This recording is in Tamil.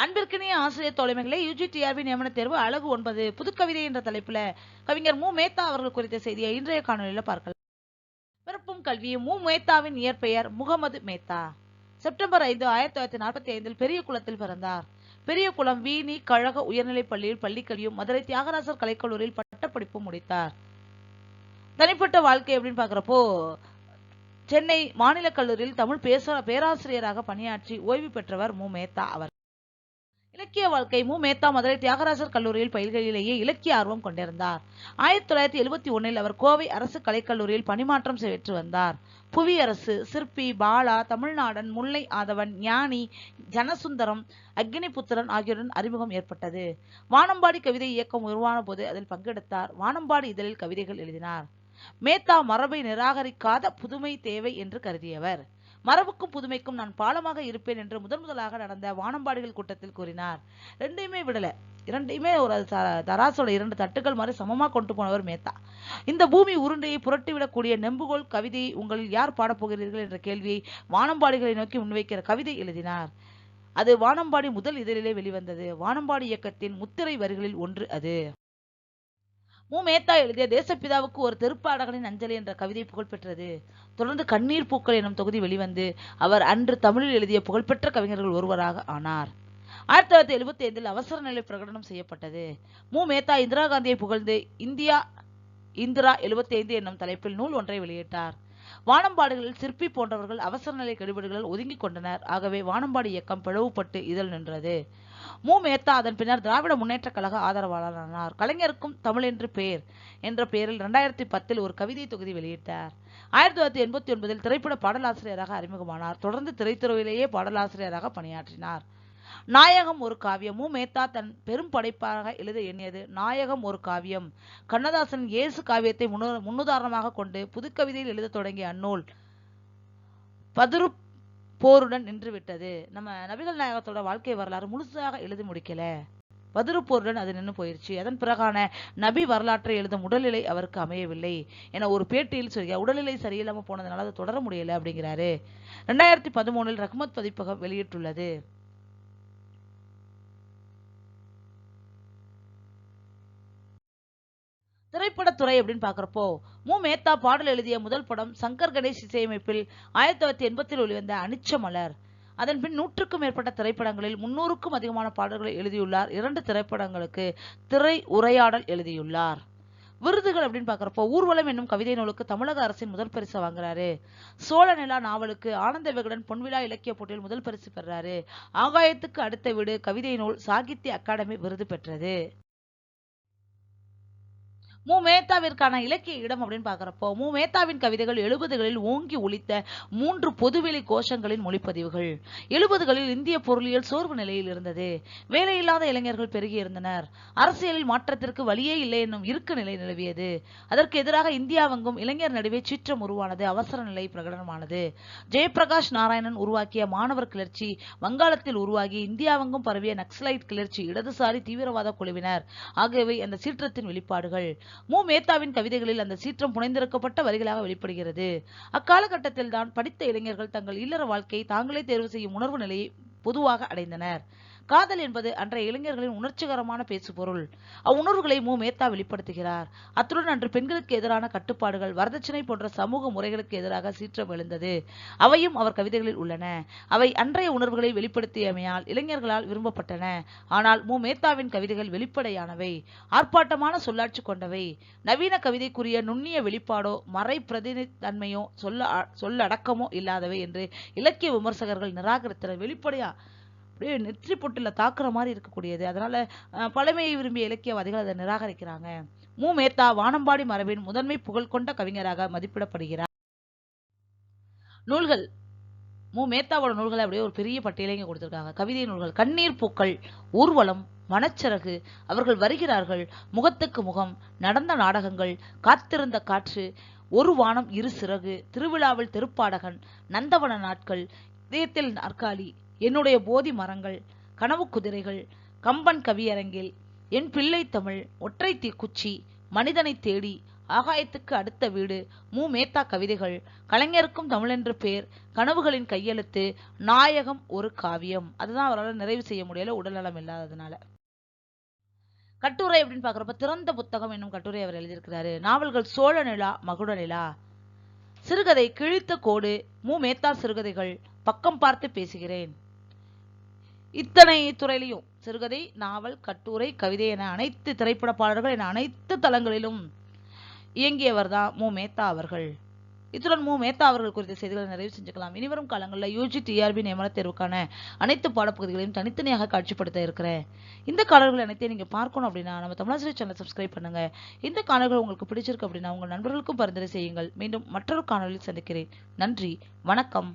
அன்பிற்கினிய ஆசிரியர் தோழமைகளே யுஜிடிஆர்பி நியமன தேர்வு அழகு ஒன்பது புதுக்கவிதை என்ற தலைப்புல கவிஞர் மு. மேத்தா அவர்கள் குறித்த செய்தியை இன்றைய காணொலியில பார்க்கலாம். பிறப்பும் கல்வியும் மு. மேத்தாவின் இயற்பெயர் முகமது மேத்தா. செப்டம்பர் ஐந்து ஆயிரத்தி தொள்ளாயிரத்தி நாற்பத்தி ஐந்தில் பெரிய குளத்தில் பிறந்தார். பெரிய குளம் வீணி கழக உயர்நிலைப் பள்ளியில் பள்ளிக்கல்வியும் மதுரை தியாகராசர் கலைக்கல்லூரியில் பட்டப்படிப்பும் முடித்தார். தனிப்பட்ட வாழ்க்கை அப்படின்னு பாக்குறப்போ சென்னை மாநில கல்லூரியில் தமிழ் பேச பேராசிரியராக பணியாற்றி ஓய்வு பெற்றவர் மு. மேத்தா அவர். இலக்கிய வாழ்க்கை மு மேத்தா மதுரை தியாகராசர் கல்லூரியில் பயில்களிலேயே இலக்கிய ஆர்வம் கொண்டிருந்தார். ஆயிரத்தி தொள்ளாயிரத்தி எழுபத்தி ஒன்னில் அவர் கோவை அரசு கலைக்கல்லூரியில் பணிமாற்றம் பெற்று வந்தார். புவியரசு சிற்பி பாலா தமிழ்நாடன் முல்லை ஆதவன் ஞானி ஜனசுந்தரம் அக்னிபுத்திரன் ஆகியோருடன் அறிமுகம் ஏற்பட்டது. வானம்பாடி கவிதை இயக்கம் உருவான போது அதில் பங்கெடுத்தார். வானம்பாடி இதழில் கவிதைகள் எழுதினார். மேத்தா மரபை நிராகரிக்காத புதுமை தேவை என்று கருதியவர். மரபுக்கும் புதுமைக்கும் நான் பாலமாக இருப்பேன் என்று முதன் முதலாக நடந்த வானம்பாடிகள் கூட்டத்தில் கூறினார். ரெண்டையுமே விடல. இரண்டையுமே ஒரு தராசோட இரண்டு தட்டுக்கள் மாதிரி சமமா கொண்டு போனவர் மேத்தா. இந்த பூமி உருண்டையை புரட்டிவிடக்கூடிய நெம்புகோல் கவிதை உங்களில் யார் பாடப்போகிறீர்கள் என்ற கேள்வியை வானம்பாடிகளை நோக்கி முன்வைக்கிற கவிதை எழுதினார். அது வானம்பாடி முதல் இதழிலே வெளிவந்தது. வானம்பாடி இயக்கத்தின் முத்திரை வரிகளில் ஒன்று அது. மு மேத்தா எழுதிய தேசப்பிதாவுக்கு ஒரு திருப்பாடகனின் அஞ்சலி என்ற கவிதை புகழ்பெற்றது தொடர்ந்து கண்ணீர் பூக்கள் எனும் தொகுதி வெளிவந்து அவர் அன்று தமிழில் எழுதிய புகழ்பெற்ற கவிஞர்கள் ஒருவராக ஆனார். ஆயிரத்தி தொள்ளாயிரத்தி எழுபத்தி ஐந்தில் அவசர நிலை பிரகடனம் செய்யப்பட்டது. மு மேத்தா இந்திரா காந்தியை புகழ்ந்து இந்தியா இந்திரா எழுபத்தி ஐந்து என்னும் தலைப்பில் நூல் ஒன்றை வெளியிட்டார். வானம்பாடுகளில் சிற்பி போன்றவர்கள் அவசர நிலை கெடுபிடிகளில் ஒதுங்கிக் கொண்டனர். ஆகவே வானம்பாடி இயக்கம் பிளவுபட்டு இதழ் நின்றது. மு. மேத்தா அதன் பின்னர் திராவிட முன்னேற்றக் கழக ஆதரவாளரானார். கலைஞருக்கும் தமிழ் என்று பெயர் என்ற பெயரில் இரண்டாயிரத்தி பத்தில் ஒரு கவிதை தொகுதி வெளியிட்டார். ஆயிரத்தி தொள்ளாயிரத்தி எண்பத்தி ஒன்பதில் திரைப்பட பாடலாசிரியராக அறிமுகமானார். தொடர்ந்து திரைத்துறையிலேயே பாடலாசிரியராக பணியாற்றினார். நாயகம் ஒரு காவியம். மு. மேத்தா தன் பெரும் படைப்பாக எழுத எண்ணியது நாயகம் ஒரு காவியம். கண்ணதாசன் இயேசு காவியத்தை முன்னு- முன்னுதாரணமாக கொண்டு புதுக்கவிதையில் எழுதத் தொடங்கிய அந்நூல் பதிரு போருடன் நின்று விட்டது நம்ம நபிகள் நாயகத்தோட வாழ்க்கை வரலாறு முழுசாக எழுதி முடிக்கல. பதிரு போருடன் அது நின்று போயிருச்சு. அதன் பிறகான நபி வரலாற்றை எழுதும் உடல்நிலை அவருக்கு அமையவில்லை. என ஒரு பேட்டியில் சொல்லியா உடல்நிலை சரியில்லாமல் போனதுனால அது தொடர முடியல அப்படிங்கிறாரு. ரெண்டாயிரத்தி பதிமூணில் ரஹ்மத் பதிப்பகம் வெளியிட்டுள்ளது. திரைப்படத்துறை அப்படின்னு பார்க்குறப்போ மு. மேத்தா பாடல் எழுதிய முதல் படம் சங்கர் கணேஷ் இசையமைப்பில் ஆயிரத்தி தொள்ளாயிரத்தி எண்பத்தில் வெளிவந்த அனிச்ச மலர். அதன் பின் நூற்றுக்கும் மேற்பட்ட திரைப்படங்களில் முன்னூறுக்கும் அதிகமான பாடல்களை எழுதியுள்ளார். இரண்டு திரைப்படங்களுக்கு திரை உரையாடல் எழுதியுள்ளார். விருதுகள் அப்படின்னு பார்க்குறப்போ ஊர்வலம் என்னும் கவிதை நூலுக்கு தமிழக அரசின் முதல் பரிசு வாங்குறாரு. சோழ நிலா நாவலுக்கு ஆனந்த விகடன் பொன்விழா இலக்கிய போட்டியில் முதல் பரிசு பெறாரு. ஆகாயத்துக்கு அடுத்த வீடு கவிதை நூல் சாகித்ய அகாடமி விருது பெற்றது. மு மேத்தாவிற்கான இலக்கிய இடம் அப்படின்னு பாக்குறப்போ மு மேத்தாவின் கவிதைகள் எழுபதுகளில் ஓங்கி ஒழித்த மூன்று பொதுவெளி கோஷங்களின் மொழிப்பதிவுகள். எழுபதுகளில் இந்திய பொருளியல் சோர்வு நிலையில் இருந்தது. வேலையில்லாத இளைஞர்கள் பெருகி இருந்தனர். அரசியலில் மாற்றத்திற்கு வழியே இல்லை என்னும் இருக்கு நிலை நிலவியது. அதற்கு எதிராக இந்தியாவெங்கும் இளைஞர் நடுவே சீற்றம் உருவானது அவசர நிலை பிரகடனமானது. ஜெயபிரகாஷ் நாராயணன் உருவாக்கிய மாணவர் கிளர்ச்சி வங்காளத்தில் உருவாகி இந்தியாவெங்கும் பரவிய நக்சலைட் கிளர்ச்சி இடதுசாரி தீவிரவாத குழுவினர் ஆகியவை அந்த சீற்றத்தின் வெளிப்பாடுகள். மு மேத்தாவின் கவிதைகளில் அந்த சீற்றம் புனைந்திருக்கப்பட்ட வரிகளாக வெளிப்படுகிறது. அக்காலகட்டத்தில் தான் படித்த இளைஞர்கள் தங்கள் இல்லற வாழ்க்கையை தாங்களே தேர்வு செய்யும் உணர்வு நிலையை பொதுவாக அடைந்தனர். காதல் என்பது அன்றைய இளைஞர்களின் உணர்ச்சிகரமான பேசுபொருள். அவ்வுணர்வுகளை மு. மேத்தா வெளிப்படுத்துகிறார். அத்துடன் அன்று பெண்களுக்கு எதிரான கட்டுப்பாடுகள் வரதட்சணை போன்ற சமூக முறைகளுக்கு எதிராக சீற்றம் எழுந்தது. அவையும் அவர் கவிதைகளில் உள்ளன. அவை அன்றைய உணர்வுகளை வெளிப்படுத்தியமையால் இளைஞர்களால் விரும்பப்பட்டன. ஆனால் மு. மேத்தாவின் கவிதைகள் வெளிப்படையானவை. ஆர்ப்பாட்டமான சொல்லாட்சி கொண்டவை. நவீன கவிதைக்குரிய நுண்ணிய வெளிப்பாடோ மறை பிரதிநிதன்மையோ சொல்ல சொல்லடக்கமோ இல்லாதவை என்று இலக்கிய விமர்சகர்கள் நிராகரித்தனர். வெளிப்படையா அப்படியே நெற்றி பொட்டில் தாக்குற மாதிரி இருக்கக்கூடியது. அதனால பழமையை விரும்பிய இலக்கியவாதிகள் அதை நிராகரிக்கிறாங்க. மு. மேத்தா வானம்பாடி மரபின் முதன்மை புகழ் கொண்ட கவிஞராக மதிப்பிடப்படுகிறார். நூல்கள். மு. மேத்தாவோட நூல்களை அப்படியே ஒரு பெரிய பட்டியலை கொடுத்துருக்காங்க. கவிதை நூல்கள். கண்ணீர் பூக்கள் ஊர்வலம் மனச்சிறகு அவர்கள் வருகிறார்கள் முகத்துக்கு முகம் நடந்த நாடகங்கள் காத்திருந்த காற்று ஒரு வானம் இரு சிறகு திருவிழாவில் தெருப்பாடகன் நந்தவன நாட்கள் இதயத்தில் நாற்காலி என்னுடைய போதி மரங்கள் கனவு குதிரைகள் கம்பன் கவியரங்கில் என் பிள்ளை தமிழ் ஒற்றை தீக்குச்சி மனிதனை தேடி ஆகாயத்துக்கு அடுத்த வீடு மு. மேத்தா கவிதைகள் கலைஞருக்கும் தமிழென்று பேர் கனவுகளின் கையெழுத்து நாயகம் ஒரு காவியம். அதுதான் அவரால் நிறைவு செய்ய முடியல உடல்நலம் இல்லாததுனால. கட்டுரை அப்படின்னு பார்க்குறப்ப திறந்த புத்தகம் என்னும் கட்டுரை அவர் எழுதியிருக்கிறாரு. நாவல்கள் சோழ நிலா மகுட நிலா. சிறுகதை கிழித்த கோடு மு. மேத்தா சிறுகதைகள் பக்கம் பார்த்து பேசுகிறேன். இத்தனை துறையிலையும். சிறுகதை நாவல் கட்டுரை கவிதை என அனைத்து திரைப்பட பாடல்கள் என அனைத்து தளங்களிலும் இயங்கியவர் தான் மு. மேத்தா அவர்கள். இத்துடன் மு. மேத்தா அவர்கள் குறித்த செய்திகளை நிறைவு செஞ்சுக்கலாம். இனிவரும் காலங்களில் யூஜி டிஆர்பி நியமன தேர்வுக்கான அனைத்து பாடப்பகுதிகளையும் தனித்தனியாக காட்சிப்படுத்த இருக்கிறேன் இந்த காணொலிகள் அனைத்தையும் நீங்கள் பார்க்கணும் அப்படின்னா நம்ம தமிழாசிரியர் சேனலை சப்ஸ்கிரைப் பண்ணுங்க. இந்த காணொலிகள் உங்களுக்கு பிடிச்சிருக்கு அப்படின்னா உங்கள் நண்பர்களுக்கும் பரிந்துரை செய்யுங்கள். மீண்டும் மற்றொரு காணொலியில் சந்திக்கிறேன். நன்றி வணக்கம்.